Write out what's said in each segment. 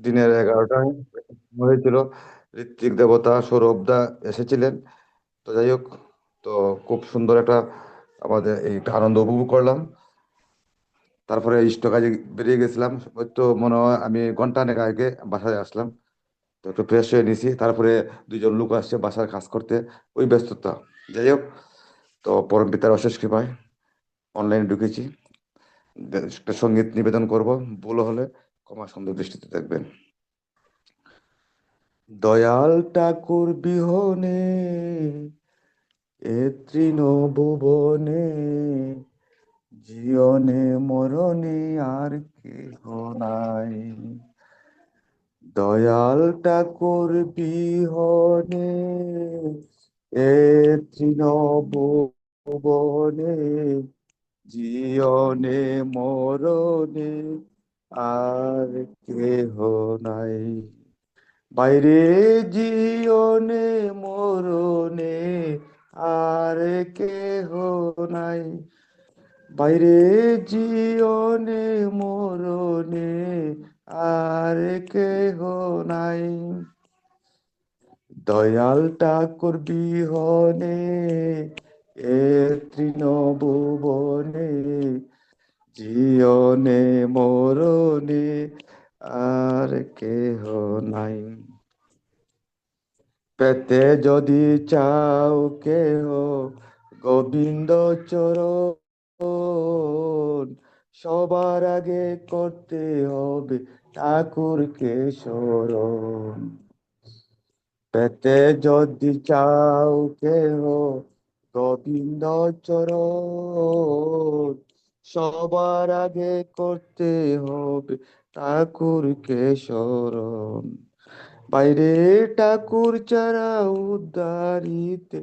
দিনের এগারোটায় হয়েছিল। ঋত্বিক দেবতা সৌরভ দা এসেছিলেন। তো যাই হোক, তো খুব সুন্দর একটা আমাদের এই আনন্দ উপভোগ করলাম। তারপরে ইষ্ট কাজে বেরিয়ে গেছিলাম। ওই তো মনে হয় আমি ঘন্টাখানেক আগে বাসায় আসলাম। তো একটু ফ্রেশ হয়ে নিছি। তারপরে দুইজন লোক আসছে বাসার কাজ করতে। ওই ব্যস্ততা। যাই হোক, তো পরম পিতার অশেষ কৃপায় অনলাইনে ঢুকেছি। সংগীত নিবেদন করব। ভুল হলে ক্ষমা সুন্দর দৃষ্টিতে দেখবেন। দয়াল ঠাকুর বিহনে, এ তৃণভুবনে, জীবনে মরণে আর কেহ নাই। দয়াল ঠাকুর বিহনে, এ তৃণভুবনে, জীবনে মরণে আর কেহ নাই। বাইরে জীবনে মরণে আর কেহ নাই। বাইরে জীবনে মরণে আর কেহ নাই। দয়াল ঠাকুর বিহনে এ তৃণভুবনে জীবনে মরণে আর কেহ নাই। পেতে যদি চাও কেহ, গোবিন্দ চরণ, সবার আগে করতে হবে ঠাকুরকে স্মরণ পেতে যদি চাও কেহ, গোবিন্দ চরণ সবার আগে করতে হবে ঠাকুরকে স্মরণ বাইরে ঠাকুর ছাড়া উদ্ধারিতে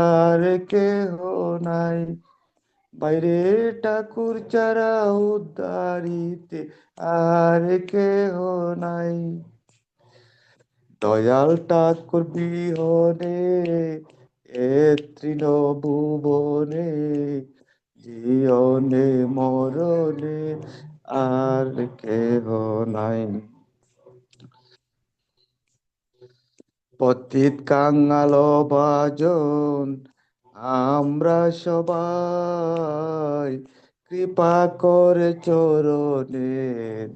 আর কেহ নাই। বাইরে ঠাকুর ছাড়া উদ্ধারিতে আর কেহ নাই। দয়াল ঠাকুর বিহনে, এ তৃণভুবনে জীবনে মরণে আর কেহ নাই। পতিত কাঙ্গাল বাজন, আমরা সবাই কৃপা করে চরণে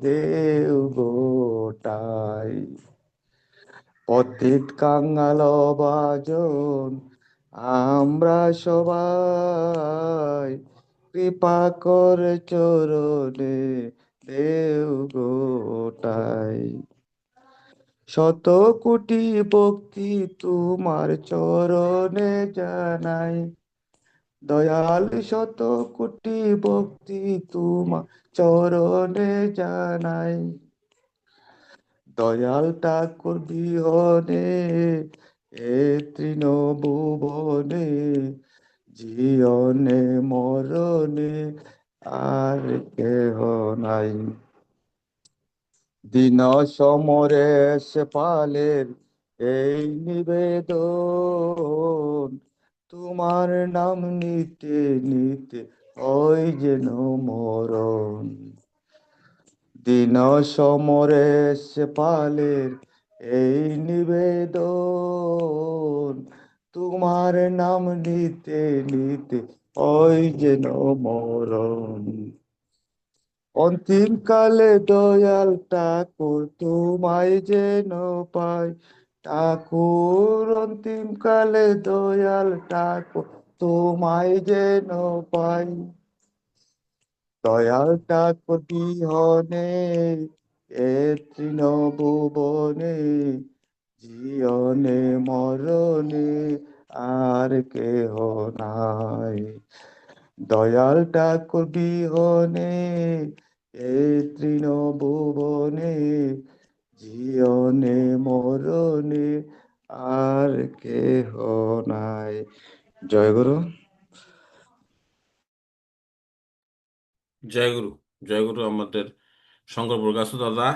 দেও গোটাই। পতিত কাঙ্গাল বাজন, আমরা সবাই কৃপা করে চরণে, দেও গোটাই। শত কোটি ভক্তি তোমার চরণে জানাই। দয়াল শত কোটি ভক্তি তোমার চরণে জানাই। দয়াল ঠাকুর বিহনে, এ তৃণভুবনে জীবনে, মরণে আর কেহ নাই। দিন সমরেশ পালের এই নিবেদন, তোমার নাম নিতে নিতে ওই যেন মরণ। দিন সমরেশ পালের এই নিবেদন তোমার নাম নিতে নিতে, ওই যেন মরণ। অন্তিম কালে দয়াল ঠাকুর তোমায় যেন পাই। ঠাকুর, অন্তিম কালে দয়াল ঠাকুর তোমায় যেন পাই। দয়াল ঠাকুর বিহনে, এ তৃণভুবনে জীবনে মরণে আর কেহ নাই। দয়াল ঠাকুর বিহনে, এ তৃণভুবনে জীবনে মরণে আর কেহ নাই। জয় গুরু। জয় গুরু। জয় গুরু আমাদের শঙ্কর প্রকাশ দাদা।